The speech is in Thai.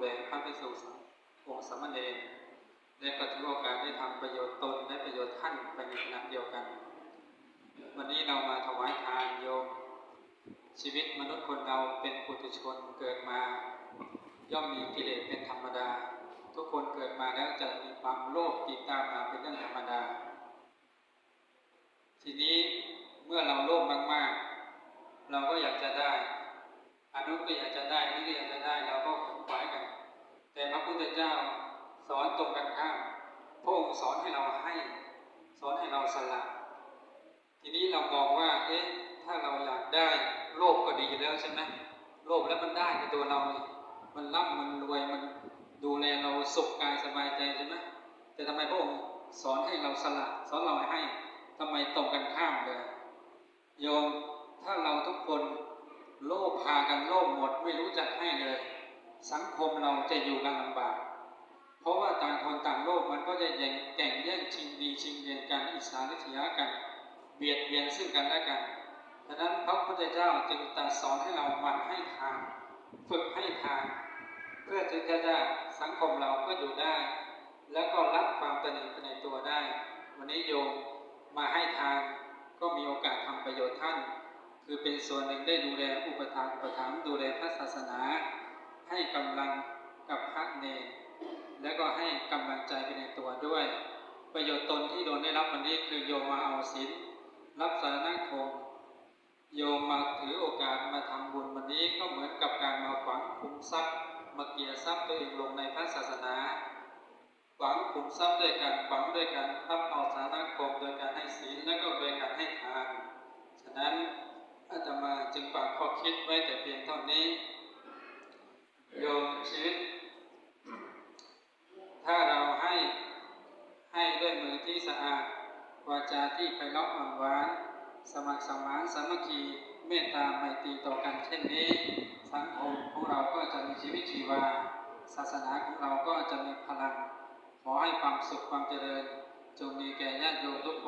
แลพระภิกษุสงฆ์องค์สามเณรและก็ถือโอกาสได้ทำประโยชน์ตนและประโยชน์ท่านไปในขณะเดียวกัน วันนี้เรามาถวายทานโยม ชีวิตมนุษย์คนเราเป็นปุถุชนเกิดมา ย่อมมีกิเลสเป็นธรรมดา ทุกคนเกิดมาแล้วจะมีความโลภติดตามมาเป็นเรื่องธรรมดา ทีนี้เมื่อเราโลภมากๆ เราก็อยากจะได้ พระพุทธเจ้า สอนตรงกันข้ามพระองค์สอนให้เราให้ สอนให้เราสละ ทีนี้เรามองว่า เอ๊ะ ถ้าเราอยากได้โลภก็ดีแล้วใช่ไหมโลภแล้วมันได้ในตัวเรานี่มันร่ำมันรวยมันดูแลเราสุขกายสบายใจใช่ไหมแต่ทำไมพระองค์สอนให้เราสละ สอนเราให้ทำไมตรงกันข้ามเลยโยมถ้าเราทุกคนโลภพากันโลภหมดไม่รู้จักให้เลย สังคมเราจะอยู่กันลำบาก เพราะว่าต่างคนต่างโลภมันก็จะแย่งแก่งแย่งชิงดีชิงเด่นกันอิสาริษยากัน เบียดเบียนซึ่งกันและกันดังนั้นพระพุทธเจ้าจึงตรัสสอนให้เราหมั่นให้ทานฝึกให้ทานเพื่อที่จะได้สังคมเราก็อยู่ได้ แล้วก็รับความตระหนักในตัวได้ วันนี้โยมมาให้ทานก็มีโอกาสทำประโยชน์ท่าน คือเป็นส่วนหนึ่งได้ดูแลอุปถากอุปถัมภ์ดูแลพระศาสนา ให้กำลังกับพระเนรและก็ให้กำลังใจไปในตัวด้วย ประโยชน์ตนที่โดนได้รับวันนี้คือโยมมาเอาศีลรับสารนักคมโยมมาถือโอกาสมาทำบุญวันนี้ก็เหมือนกับการมาฝังคุมทรัพย์มาเกียรทรัพย์ตัวเองลงในพระศาสนาหวังคุมทรัพย์ด้วยกันหวังด้วยกันรับเอาสารนักคมโดยการให้ศีลและก็โดยการให้ทานฉะนั้นอาตมาจึงฝากข้อคิดไว้แต่เพียงเท่านี้ โยมชีวิต ถ้าเราให้ให้ด้วย มือที่สะอาด วาจาที่ไพเราะอ่อนหวาน สมัครสมานสามัคคีเมตตาไมตรีต่อกันเช่นนี้ สังคมของเราก็จะมีชีวิตชีวา ศาสนาของเราก็จะมีพลัง ขอให้ความสุขความเจริญ จงมีแก่ญาติโยมทุกคน